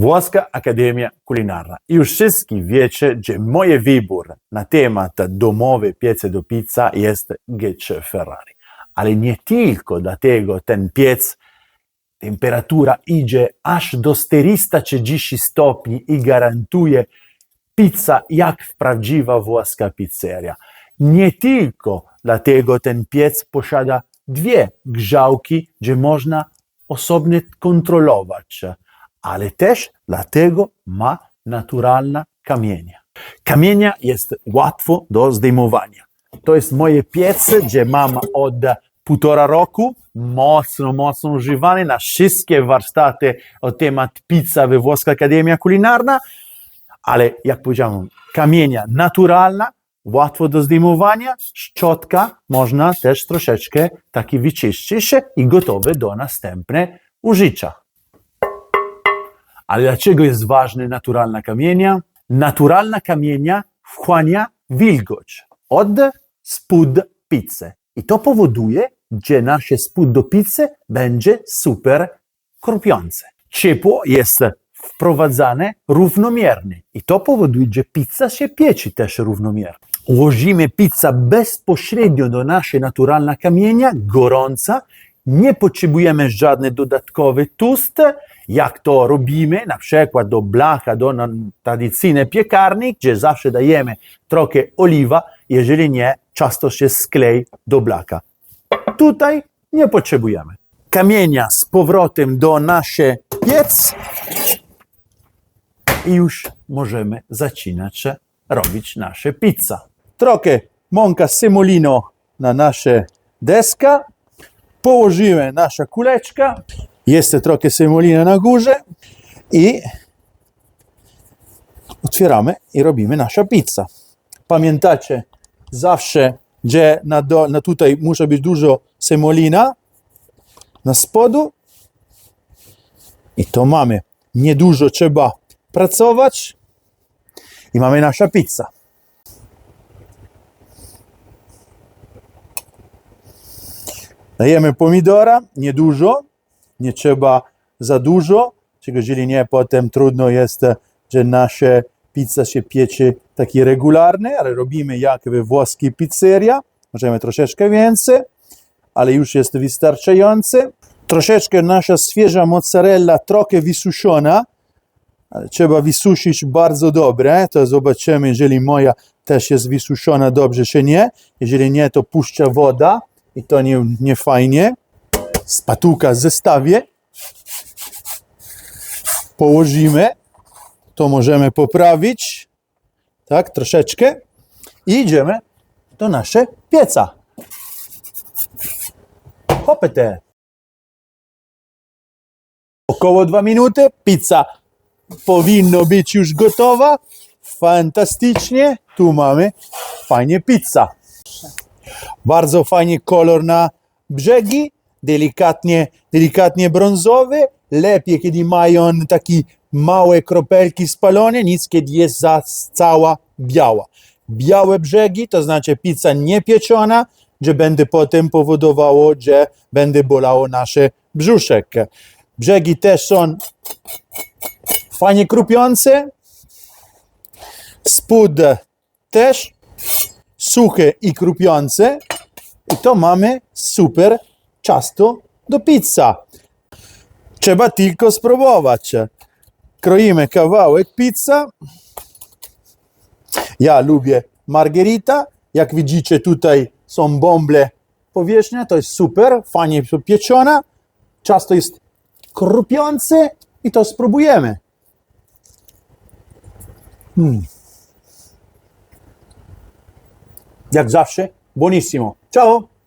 Włoska Akademia Kulinarna. Już wszyscy wiecie, że mój wybór na temat domowej piecy do pizza jest Gecce Ferrari. Ale nie tylko dlatego ten piec temperatura idzie aż do 430 stopni i gwarantuje pizza jak prawdziwa włoska pizzeria. Nie tylko dlatego ten piec posiada dwie grzałki, gdzie można osobnie kontrolować, ale też dlatego ma naturalne kamienie. Kamienia jest łatwo do zdejmowania. To jest moje piece, gdzie mam od półtora roku, mocno, mocno używany na wszystkie warsztaty o temat pizza we Włoska Akademia Kulinarna, ale jak powiedziałem, kamienia naturalna, łatwo do zdejmowania, szczotka można też troszeczkę taki wyczyścić i gotowe do następne użycia. Ale dlaczego jest ważne naturalna kamienia? Naturalna kamienia wchłania wilgoć od spód pizzy. I to powoduje, że nasze spód do pizzy będzie super krupiące. Ciepło jest wprowadzane równomiernie i to powoduje, że pizza się pieci też równomiernie. Ułożymy pizzę bezpośrednio do naszej naturalna kamienia, gorąca, nie potrzebujemy żadnych dodatkowych tust, jak to robimy, na przykład do blacha, do tradycyjnej piekarni, gdzie zawsze dajemy trochę oliwa, jeżeli nie, często się sklej do blaka. Tutaj nie potrzebujemy. Kamienia z powrotem do naszej piec i już możemy zaczynać robić nasze pizza. Trochę mąka semolino na nasze deska, położymy nasza kuleczka, jest trochę semolina na górze i otwieramy i robimy nasza pizza. Pamiętacie zawsze, że na, do, na tutaj musi być dużo semolina na spodu i to mamy. Niedużo trzeba pracować i mamy nasza pizza. Dajemy pomidora, niedużo, nie trzeba za dużo, jeżeli nie, potem trudno jest, że nasza pizza się piecze taki regularny, ale robimy jak we włoskiej pizzeria, możemy troszeczkę więcej, ale już jest wystarczające. Troszeczkę nasza świeża mozzarella, trochę wysuszona, trzeba wysuszyć bardzo dobre, to zobaczymy, jeżeli moja też jest wysuszona dobrze, czy nie. Jeżeli nie, to puszcza woda i to nie, nie fajnie. Spatułka zestawię. Położymy. To możemy poprawić. Tak, troszeczkę. I idziemy do naszej pieca. Hopete. Około dwa minuty. Pizza powinno być już gotowa. Fantastycznie. Tu mamy fajnie pizza. Bardzo fajnie kolor na brzegi, delikatnie, delikatnie brązowy. Lepiej, kiedy mają takie małe kropelki spalone, niż kiedy jest za cała biała. Białe brzegi, to znaczy pizza niepieczona, że będzie potem powodowało, że będzie bolało nasze brzuszek. Brzegi też są fajnie krupiące. Spód też suche i krupiące. I to mamy super ciasto do pizza. Trzeba tylko spróbować. Kroimy kawałek pizza. Ja lubię margherita. Jak widzicie, tutaj są bąble powierzchnia. To jest super, fajnie pieczona. Ciasto jest krupiące i to spróbujemy. Mm. Jak zawsze, buonissimo. Ciao!